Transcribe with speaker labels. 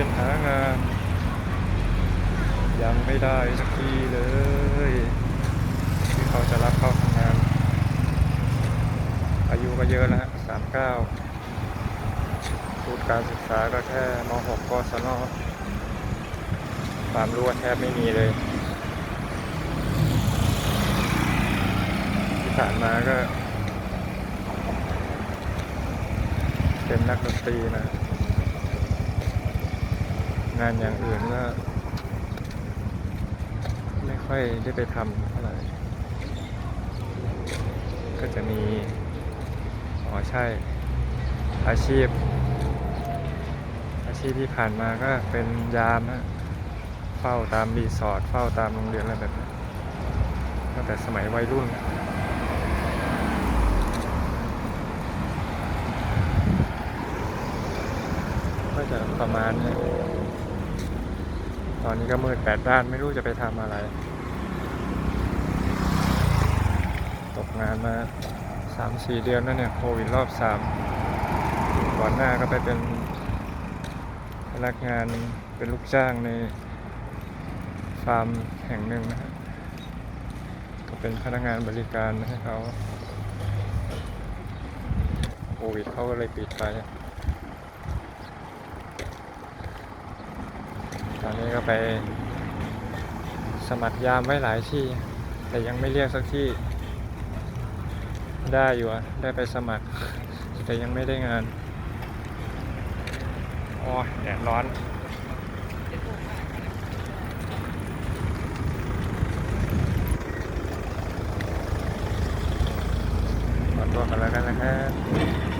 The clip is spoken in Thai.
Speaker 1: ินหางาน ยังไม่ได้สักทีเลยที่เขาจะรับเข้าทำงาน อายุก็เยอะแล้วสามเก้าสูตรการศึกษาก็แค่ม .6 กศนความรู้แทบไม่มีเลย ที่ผ่านมาก็ เป็นนักดนตรีนะ งานอย่างอื่นก็ไม่ค่อยได้ไปทำเท่าไหร่ ก็จะมี อ๋อใช่ อาชีพ อาชีพที่ผ่านมาก็เป็นยามฮะเฝ้าตามรีสอร์ทเฝ้าตามโรงเรียนอะไรแบบนี้ตั้งแต่สมัยวัยรุ่นก็จะประมาณนี้ ตอนนี้ก็มืดแปดด้านไม่รู้จะไปทำอะไร ตกงานมาสามสี่เดือนแล้วเนี่ยโควิดรอบสามก่อนหน้าก็ไปเป็นพนักงานเป็นลูกจ้างในฟาร์มแห่งหนึ่งนะฮะก็เป็นพนักงานบริการให้เขาโควิดเขาก็เลยปิดไป อนนี้ก็ไปสมัครยามไว้หลายที่ แต่ยังไม่เรียกสักที่ ได้อยู่อะได้ไปสมัคร แต่ยังไม่ได้งานโอ้ยแดดร้อนขอตัวกันแล้วกันนะครับ